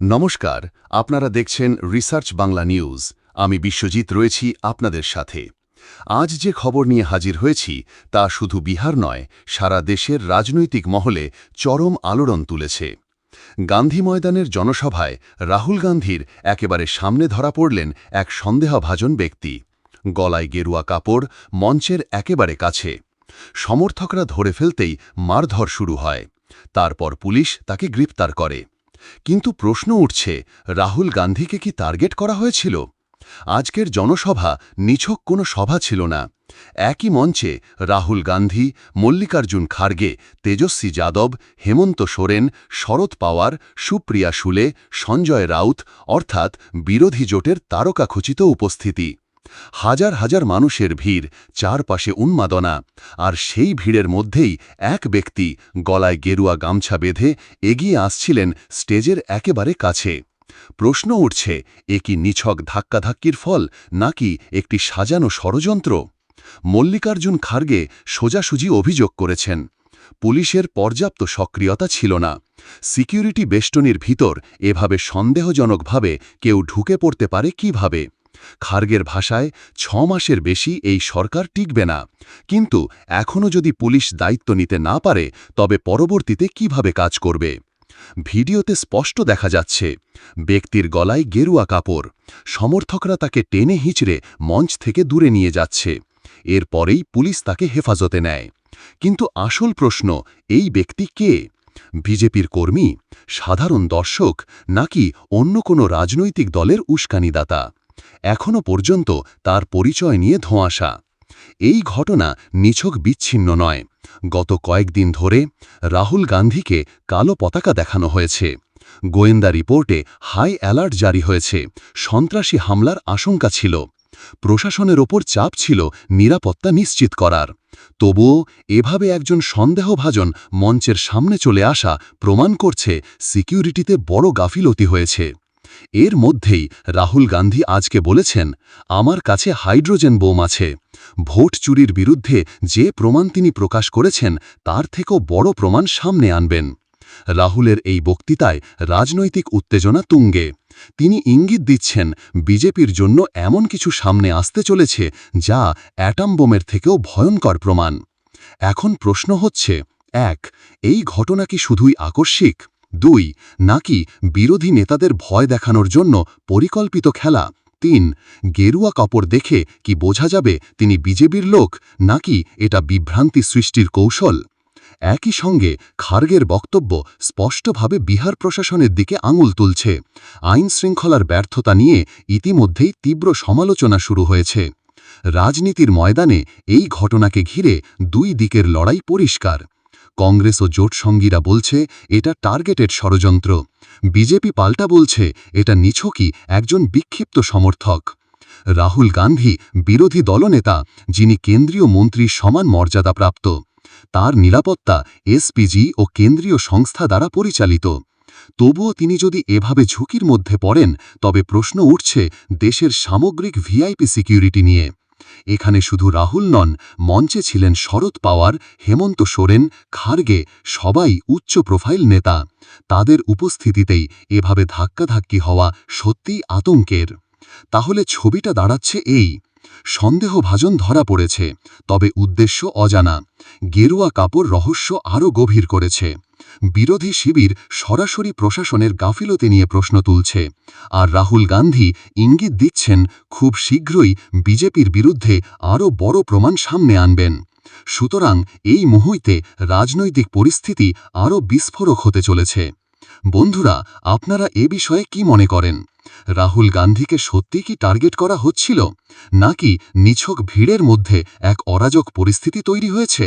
নমস্কার, আপনারা দেখছেন রিসার্চ বাংলা নিউজ। আমি বিশ্বজিৎ রয়েছি আপনাদের সাথে। আজ যে খবর নিয়ে হাজির হয়েছি, তা শুধু বিহার নয়, সারা দেশের রাজনৈতিক মহলে চরম আলোড়ন তুলেছে। গান্ধী ময়দানের জনসভায় রাহুল গান্ধীর একেবারে সামনে ধরা পড়লেন এক সন্দেহভাজন ব্যক্তি। গলায় গেরুয়া কাপড়, মঞ্চের একেবারে কাছে। সমর্থকরা ধরে ফেলতেই মারধর শুরু হয়। তারপর পুলিশ তাকে গ্রেপ্তার করে। কিন্তু প্রশ্ন উঠছে, রাহুল গান্ধীকে কি টার্গেট করা হয়েছিল? আজকের জনসভা নিছক কোনো সভা ছিল না। একই মঞ্চে রাহুল গান্ধী, মল্লিকার্জুন খার্গে, তেজস্বী যাদব, হেমন্ত সোরেন, শরৎ পাওয়ার, সুপ্রিয়া শুলে সঞ্জয় রাউত, অর্থাৎ বিরোধী জোটের তারকাখচিত উপস্থিতি। হাজার হাজার মানুষের ভিড়, চারপাশে উন্মাদনা, আর সেই ভিড়ের মধ্যেই এক ব্যক্তি গলায় গেরুয়া গামছা বেঁধে এগিয়ে আসছিলেন স্টেজের একেবারে কাছে। প্রশ্ন উঠছে, এ কি নিছক ধাক্কাধাক্কির ফল, নাকি একটি সাজানো ষড়যন্ত্র? মল্লিকার্জুন খার্গে সোজাসুজি অভিযোগ করেছেন, পুলিশের পর্যাপ্ত সক্রিয়তা ছিল না। সিকিউরিটি বেষ্টনীর ভিতর এভাবে সন্দেহজনকভাবে কেউ ঢুকে পড়তে পারে কীভাবে? খার্গের ভাষায় ছ মাসের বেশি এই সরকার টিকবে না। কিন্তু এখনও যদি পুলিশ দায়িত্ব নিতে না পারে, তবে পরবর্তীতে কীভাবে কাজ করবে? ভিডিওতে স্পষ্ট দেখা যাচ্ছে, ব্যক্তির গলায় গেরুয়া কাপড়। সমর্থকরা তাকে টেনে হিঁচড়ে মঞ্চ থেকে দূরে নিয়ে যাচ্ছে। এরপরেই পুলিশ তাকে হেফাজতে নেয়। কিন্তু আসল প্রশ্ন, এই ব্যক্তি কে? বিজেপির কর্মী, সাধারণ দর্শক, নাকি অন্য কোনো রাজনৈতিক দলের উস্কানিদাতা? এখনও পর্যন্ত তার পরিচয় নিয়ে ধোঁয়াশা। এই ঘটনা নিছক বিচ্ছিন্ন নয়। গত কয়েকদিন ধরে রাহুল গান্ধীকে কালো পতাকা দেখানো হয়েছে। গোয়েন্দা রিপোর্টে হাই অ্যালার্ট জারি হয়েছে। সন্ত্রাসী হামলার আশঙ্কা ছিল। প্রশাসনের ওপর চাপ ছিল নিরাপত্তা নিশ্চিত করার। তবুও এভাবে একজন সন্দেহভাজন মঞ্চের সামনে চলে আসা প্রমাণ করছে সিকিউরিটিতে বড় গাফিলতি হয়েছে। এর মধ্যেই রাহুল গান্ধী আজকে বলেছেন, আমার কাছে হাইড্রোজেন বোম আছে। ভোট চুরির বিরুদ্ধে যে প্রমাণ তিনি প্রকাশ করেছেন, তার থেকেও বড় প্রমাণ সামনে আনবেন। রাহুলের এই বক্তৃতায় রাজনৈতিক উত্তেজনা তুঙ্গে। তিনি ইঙ্গিত দিচ্ছেন, বিজেপির জন্য এমন কিছু সামনে আসতে চলেছে যা অ্যাটাম বোমের থেকেও ভয়ঙ্কর প্রমাণ। এখন প্রশ্ন হচ্ছে, এক, এই ঘটনা কি শুধুই আকস্মিক? দুই, নাকি বিরোধী নেতাদের ভয় দেখানোর জন্য পরিকল্পিত খেলা? তিন, গেরুয়া কাপড় দেখে কি বোঝা যাবে তিনি বিজেপির লোক, নাকি এটা বিভ্রান্তি সৃষ্টির কৌশল? একই সঙ্গে খার্গের বক্তব্য স্পষ্টভাবে বিহার প্রশাসনের দিকে আঙুল তুলছে। আইন শৃঙ্খলার ব্যর্থতা নিয়ে ইতিমধ্যেই তীব্র সমালোচনা শুরু হয়েছে। রাজনীতির ময়দানে এই ঘটনাকে ঘিরে দুই দিকের লড়াই পরিষ্কার। কংগ্রেস ও জোট সঙ্গীরা বলছে, এটা টার্গেটেড ষড়যন্ত্র। বিজেপি পাল্টা বলছে, এটা নিছকই একজন বিক্ষিপ্ত সমর্থক। রাহুল গান্ধী বিরোধী দলনেতা, যিনি কেন্দ্রীয় মন্ত্রীর সমান মর্যাদাপ্রাপ্ত। তার নিরাপত্তা এসপিজি ও কেন্দ্রীয় সংস্থা দ্বারা পরিচালিত। তবুও তিনি যদি এভাবে ঝুঁকির মধ্যে পড়েন, তবে প্রশ্ন উঠছে দেশের সামগ্রিক ভিআইপি সিকিউরিটি নিয়ে। এখানে শুধু রাহুল নন, মঞ্চে ছিলেন শরৎ পাওয়ার, হেমন্ত সোরেন, খার্গে, সবাই উচ্চ প্রোফাইল নেতা। তাদের উপস্থিতিতেই এভাবে ধাক্কাধাক্কি হওয়া সত্যিই আতঙ্কের। তাহলে ছবিটা দাঁড়াচ্ছে এই। সন্দেহভাজন ধরা পড়েছে, তবে উদ্দেশ্য অজানা। গেরুয়া কাপড় রহস্য আরও গভীর করেছে। বিরোধী শিবির সরাসরি প্রশাসনের গাফিলতি নিয়ে প্রশ্ন তুলছে। আর রাহুল গান্ধী ইঙ্গিত দিচ্ছেন, খুব শীঘ্রই বিজেপির বিরুদ্ধে আরও বড় প্রমাণ সামনে আনবেন। সুতরাং এই মুহূর্তে রাজনৈতিক পরিস্থিতি আরও বিস্ফোরক হতে চলেছে। বন্ধুরা, আপনারা এ বিষয়ে কি মনে করেন? রাহুল গান্ধীকে সত্যি কি টার্গেট করা হচ্ছিল? নাকি নিছক ভিড়ের মধ্যে এক অরাজক পরিস্থিতি তৈরি হয়েছে?